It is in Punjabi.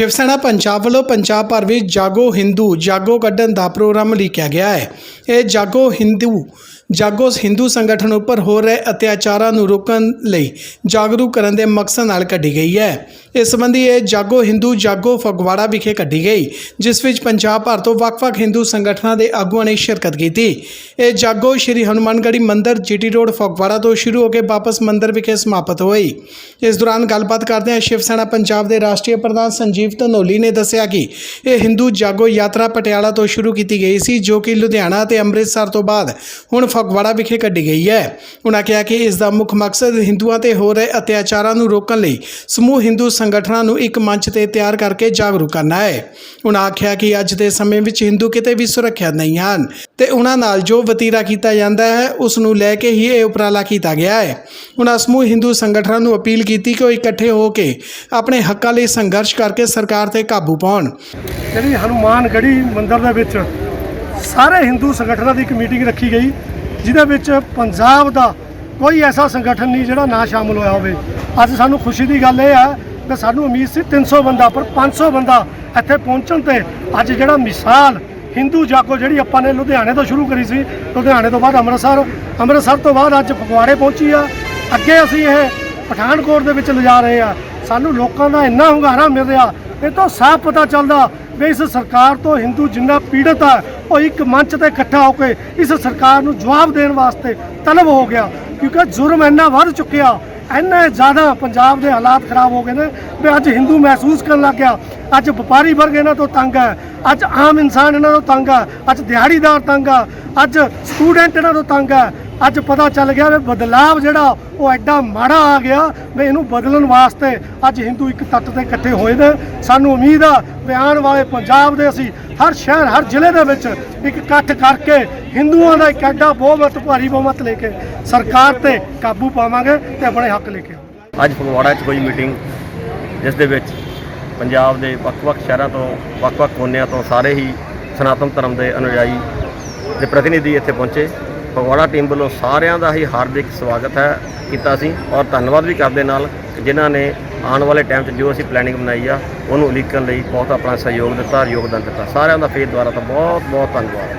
ਸ਼ਿਵ ਸੈਨਾ ਪੰਜਾਬ ਵੱਲੋਂ ਪੰਜਾਬ ਭਰ ਵਿੱਚ ਜਾਗੋ ਹਿੰਦੂ ਜਾਗੋ ਕੱਢਣ ਦਾ ਪ੍ਰੋਗਰਾਮ ਲਿਖਿਆ ਗਿਆ ਹੈ। ਇਹ ਜਾਗੋ ਹਿੰਦੂ ਜਾਗੋਸ ਹਿੰਦੂ ਸੰਗਠਨ ਉੱਪਰ ਹੋ ਰਹੇ ਅਤਿਆਚਾਰਾਂ ਨੂੰ ਰੋਕਣ ਲਈ ਜਾਗਰੂਕ ਕਰਨ ਦੇ ਮਕਸਦ ਨਾਲ ਕੱਢੀ ਗਈ ਹੈ। ਇਸ ਸੰਬੰਧੀ ਇਹ ਜਾਗੋ ਹਿੰਦੂ ਜਾਗੋ ਫਗਵਾੜਾ ਵਿਖੇ ਕੱਢੀ ਗਈ, ਜਿਸ ਵਿੱਚ ਪੰਜਾਬ ਭਰ ਤੋਂ ਵੱਖ-ਵੱਖ ਹਿੰਦੂ ਸੰਗਠਨਾਂ ਦੇ ਆਗੂਆਂ ਨੇ ਸ਼ਿਰਕਤ ਕੀਤੀ। ਇਹ ਜਾਗੋ ਸ਼੍ਰੀ ਹਨੂਮਾਨਗੜ੍ਹੀ ਮੰਦਿਰ ਜੀਟੀ ਰੋਡ ਫਗਵਾੜਾ ਤੋਂ ਸ਼ੁਰੂ ਹੋ ਕੇ ਵਾਪਸ ਮੰਦਿਰ ਵਿਖੇ ਸਮਾਪਤ ਹੋਈ। ਇਸ ਦੌਰਾਨ ਗੱਲਬਾਤ ਕਰਦਿਆਂ ਸ਼ਿਵ ਸੈਨਾ ਪੰਜਾਬ ਦੇ ਰਾਸ਼ਟਰੀ ਪ੍ਰਧਾਨ ਸੰਜੀਵ ਧਨੋਲੀ ਨੇ ਦੱਸਿਆ ਕਿ ਇਹ ਹਿੰਦੂ ਜਾਗੋ ਯਾਤਰਾ ਪਟਿਆਲਾ ਤੋਂ ਸ਼ੁਰੂ ਕੀਤੀ ਗਈ ਸੀ, ਜੋ ਕਿ ਲੁਧਿਆਣਾ ਤੇ ਅੰਮ੍ਰਿਤਸਰ ਤੋਂ ਬਾਅਦ ਹੁਣ ਫਗਵਾੜਾ ਵਿਖੇ ਕੱਢੀ ਗਈ ਹੈ। ਉਨ੍ਹਾਂ ਕਿਹਾ ਕਿ ਇਸ ਦਾ ਮੁੱਖ ਮਕਸਦ ਹਿੰਦੂਆਂ ਤੇ ਹੋ ਰਹੇ ਅਤਿਆਚਾਰਾਂ ਨੂੰ ਰੋਕਣ ਲਈ ਸਮੂਹ ਹਿੰਦੂ ਸੰਗਠਨਾਂ ਨੂੰ ਇੱਕ ਮੰਚ ਤੇ ਤਿਆਰ ਕਰਕੇ ਜਾਗਰੂਕ ਕਰਨਾ ਹੈ। ਉਨ੍ਹਾਂ ਆਖਿਆ ਕਿ ਅੱਜ ਦੇ ਸਮੇਂ ਵਿੱਚ ਹਿੰਦੂ ਕਿਤੇ ਵੀ ਸੁਰੱਖਿਅਤ ਨਹੀਂ ਹਨ ਤੇ ਉਹਨਾਂ ਨਾਲ ਜੋ ਵਤੀਰਾ ਕੀਤਾ ਜਾਂਦਾ ਹੈ, ਉਸ ਨੂੰ ਲੈ ਕੇ ਹੀ ਇਹ ਉਪਰਾਲਾ ਕੀਤਾ ਗਿਆ ਹੈ। ਉਹਨਾਂ ਸਮੂਹ ਹਿੰਦੂ ਸੰਗਠਨਾਂ ਨੂੰ ਅਪੀਲ ਕੀਤੀ ਕਿ ਉਹ ਇਕੱਠੇ ਹੋ ਕੇ ਆਪਣੇ ਹੱਕਾਂ ਲਈ ਸੰਘਰਸ਼ ਕਰਕੇ ਸਰਕਾਰ ਤੇ ਕਾਬੂ ਪਾਉਣ। ਜਿਹੜੀ ਹਨੂਮਾਨਗੜ੍ਹੀ ਮੰਦਿਰ ਦੇ ਵਿੱਚ ਸਾਰੇ ਹਿੰਦੂ ਸੰਗਠਨਾਂ ਦੀ ਇੱਕ ਮੀਟਿੰਗ ਰੱਖੀ ਗਈ। ਜਿਹਦੇ ਵਿੱਚ ਪੰਜਾਬ ਦਾ ਕੋਈ ਐਸਾ ਸੰਗਠਨ ਨਹੀਂ ਜਿਹੜਾ ਨਾ ਸ਼ਾਮਲ ਹੋਇਆ ਹੋਵੇ। ਅੱਜ ਸਾਨੂੰ ਖੁਸ਼ੀ ਦੀ ਗੱਲ ਇਹ ਹੈ ਕਿ ਸਾਨੂੰ ਉਮੀਦ ਸੀ 300 ਬੰਦਾ, ਪਰ 500 ਬੰਦਾ ਇੱਥੇ ਪਹੁੰਚਣ ਤੇ ਅੱਜ ਜਿਹੜਾ ਮਿਸਾਲ ਹਿੰਦੂ ਜਾਗੋ ਜਿਹੜੀ ਆਪਾਂ ਨੇ ਲੁਧਿਆਣੇ ਤੋਂ ਸ਼ੁਰੂ ਕਰੀ ਸੀ, ਲੁਧਿਆਣੇ ਤੋਂ ਬਾਅਦ ਅੰਮ੍ਰਿਤਸਰ ਅੰਮ੍ਰਿਤਸਰ ਤੋਂ ਬਾਅਦ ਅੱਜ ਫਗਵਾੜੇ ਪਹੁੰਚੀ ਆ। ਅੱਗੇ ਅਸੀਂ ਇਹ ਪਠਾਨਕੋਟ ਦੇ ਵਿੱਚ ਲਿਜਾ ਰਹੇ ਆ। ਸਾਨੂੰ ਲੋਕਾਂ ਦਾ ਇੰਨਾ ਹੁੰਗਾਰਾ ਮਿਲ ਰਿਹਾ, ਇਹ ਤੋਂ ਸਾਫ਼ ਪਤਾ ਚੱਲਦਾ ਵੀ ਇਸ ਸਰਕਾਰ ਤੋਂ ਹਿੰਦੂ ਜਿੰਨਾ ਪੀੜਤ ਆ, ਉਹ ਇੱਕ ਮੰਚ ਤੇ ਇਕੱਠਾ ਹੋ ਕੇ ਇਸ ਸਰਕਾਰ ਨੂੰ ਜਵਾਬ ਦੇਣ ਵਾਸਤੇ ਤਲਬ ਹੋ ਗਿਆ, ਕਿਉਂਕਿ ਜੁਰਮ ਇੰਨਾ ਵੱਧ ਚੁੱਕਿਆ ਇੰਨੇ ਜ਼ਿਆਦਾ ਪੰਜਾਬ ਦੇ ਹਾਲਾਤ ਖਰਾਬ ਹੋ ਗਏ ਨੇ ਵੀ ਅੱਜ ਹਿੰਦੂ ਮਹਿਸੂਸ ਕਰਨ ਲੱਗ ਗਿਆ। ਅੱਜ ਵਪਾਰੀ ਵਰਗ ਇਹਨਾਂ ਤੋਂ ਤੰਗ ਹੈ। ਅੱਜ ਆਮ ਇਨਸਾਨ ਇਹਨਾਂ ਤੋਂ ਤੰਗ ਹੈ। ਅੱਜ ਦਿਹਾੜੀਦਾਰ ਤੰਗ ਆ ਅੱਜ ਸਟੂਡੈਂਟ ਇਹਨਾਂ ਤੋਂ ਤੰਗ ਹੈ। ਅੱਜ ਪਤਾ ਚੱਲ ਗਿਆ ਵੀ ਬਦਲਾਵ ਜਿਹੜਾ ਉਹ ਐਡਾ ਮਾੜਾ ਆ ਗਿਆ ਵੀ ਇਹਨੂੰ ਬਦਲਣ ਵਾਸਤੇ ਅੱਜ ਹਿੰਦੂ ਇੱਕ ਤੱਤ ਤੇ ਇਕੱਠੇ ਹੋਏ ਨੇ। ਸਾਨੂੰ ਉਮੀਦ ਆ ਵੀ ਆਉਣ ਵਾਲੇ ਪੰਜਾਬ ਦੇ ਅਸੀਂ ਹਰ ਸ਼ਹਿਰ, ਹਰ ਜ਼ਿਲ੍ਹੇ ਦੇ ਵਿੱਚ ਇੱਕ ਇਕੱਠ ਕਰਕੇ ਹਿੰਦੂਆਂ ਦਾ ਇੱਕ ਐਡਾ ਬਹੁਮਤ ਭਾਰੀ ਬਹੁਮਤ ਲੈ ਕੇ ਸਰਕਾਰ ਤੇ ਕਾਬੂ ਪਾਵਾਂਗੇ ਤੇ ਆਪਣੇ ਹੱਕ ਲੈ ਕੇ ਅੱਜ ਫਗਵਾੜਾ 'ਚ ਕੋਈ ਮੀਟਿੰਗ, ਜਿਸ ਦੇ ਵਿੱਚ ਪੰਜਾਬ ਦੇ ਵੱਖ-ਵੱਖ ਸ਼ਹਿਰਾਂ ਤੋਂ, ਵੱਖ-ਵੱਖ ਕੋਨਿਆਂ ਤੋਂ ਸਾਰੇ ਹੀ ਸਨਾਤਨ ਧਰਮ ਦੇ ਅਨੁਯਾਈ ਦੇ ਪ੍ਰਤੀਨਿਧੀ ਇੱਥੇ ਪਹੁੰਚੇ। ਫਗਵਾੜਾ ਟੀਮ ਵੱਲੋਂ ਸਾਰਿਆਂ ਦਾ ਹੀ ਹਾਰਦਿਕ ਸਵਾਗਤ ਹੈ ਕੀਤਾ ਸੀ ਔਰ ਧੰਨਵਾਦ ਵੀ ਕਰਦੇ ਨਾਲ ਜਿਨ੍ਹਾਂ ਨੇ ਆਉਣ ਵਾਲੇ ਟਾਈਮ 'ਚ ਜੋ ਅਸੀਂ ਪਲੈਨਿੰਗ ਬਣਾਈ ਆ, ਉਹਨੂੰ ਉਲੀਕਣ ਲਈ ਬਹੁਤ ਆਪਣਾ ਸਹਿਯੋਗ ਦਿੱਤਾ, ਯੋਗਦਾਨ ਦਿੱਤਾ। ਸਾਰਿਆਂ ਦਾ ਫੇਰ ਦੁਆਰਾ ਤਾਂ ਬਹੁਤ ਬਹੁਤ ਧੰਨਵਾਦ।